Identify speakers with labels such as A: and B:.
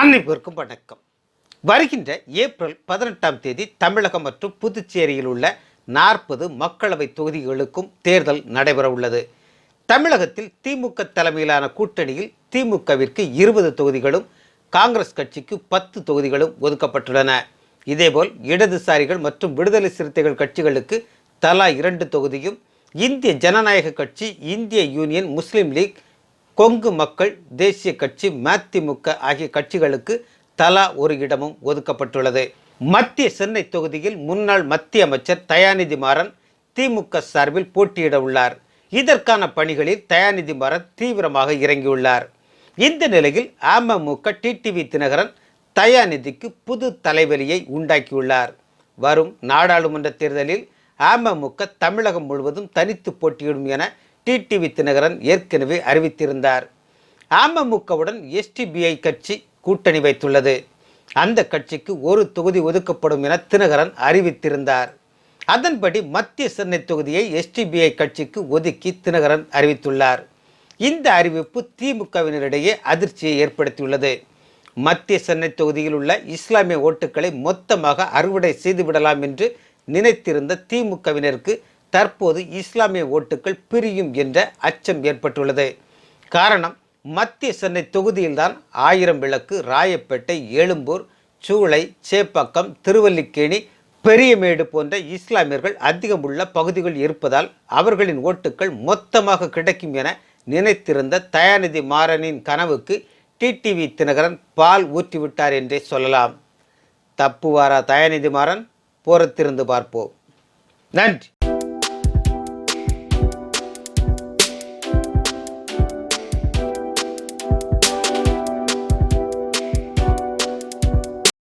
A: அனைவருக்கும் வணக்கம். வருகின்ற ஏப்ரல் பதினெட்டாம் தேதி தமிழகம் மற்றும் புதுச்சேரியில் உள்ள நாற்பது மக்களவை தொகுதிகளுக்கும் தேர்தல் நடைபெற உள்ளது. தமிழகத்தில் திமுக தலைமையிலான கூட்டணியில் திமுகவிற்கு இருபது தொகுதிகளும் காங்கிரஸ் கட்சிக்கு பத்து தொகுதிகளும் ஒதுக்கப்பட்டுள்ளன. இதேபோல் இடதுசாரிகள் மற்றும் விடுதலை சிறுத்தைகள் கட்சிகளுக்கு தலா இரண்டு தொகுதியும் இந்திய ஜனநாயக கட்சி இந்திய யூனியன் முஸ்லீம் லீக் கொங்கு மக்கள் தேசிய கட்சி மதிமுக ஆகிய கட்சிகளுக்கு தலா ஒரு இடமும் ஒதுக்கப்பட்டுள்ளது. மத்திய சென்னை தொகுதியில் முன்னாள் மத்திய அமைச்சர் தயாநிதி மாறன் திமுக சார்பில் போட்டியிட உள்ளார். இதற்கான பணிகளில் தயாநிதி மாறன் தீவிரமாக இறங்கியுள்ளார். இந்த நிலையில் அமமுக டிடிவி தினகரன் தயாநிதிக்கு புது தலைவலியை உண்டாக்கியுள்ளார். வரும் நாடாளுமன்ற தேர்தலில் அமமுக தமிழகம் முழுவதும் தனித்து போட்டியிடும் என டிடிவி தினகரன் ஏற்கனவே அறிவித்திருந்தார். அமமுகவுடன் எஸ்டிபிஐ கட்சி கூட்டணி வைத்துள்ளது. அந்த கட்சிக்கு ஒரு தொகுதி ஒதுக்கப்படும் என தினகரன் அறிவித்திருந்தார். அதன்படி மத்திய சென்னை தொகுதியை எஸ்டிபிஐ கட்சிக்கு ஒதுக்கி தினகரன் அறிவித்துள்ளார். இந்த அறிவிப்பு திமுகவினரிடையே அதிர்ச்சியை ஏற்படுத்தியுள்ளது. மத்திய சென்னை தொகுதியில் உள்ள இஸ்லாமிய ஓட்டுக்களை மொத்தமாக அறுவடை செய்துவிடலாம் என்று நினைத்திருந்த திமுகவினருக்கு தற்போது இஸ்லாமிய ஓட்டுக்கள் பிரியும் என்ற அச்சம் ஏற்பட்டுள்ளது. காரணம் மத்திய சென்னை தொகுதியில்தான் ஆயிரம் விளக்கு ராயப்பேட்டை எழும்பூர் சூளை சேப்பாக்கம் திருவல்லிக்கேணி பெரியமேடு போன்ற இஸ்லாமியர்கள் அதிகம் உள்ள பகுதிகள் இருப்பதால் அவர்களின் ஓட்டுக்கள் மொத்தமாக கிடைக்கும் என நினைத்திருந்த தயாநிதி மாறனின் கனவுக்கு டிடிவி தினகரன் பால் ஊற்றிவிட்டார் என்றே சொல்லலாம். தப்புவாரா தயாநிதி மாறன்? போரத்திருந்து பார்ப்போம். நன்றி.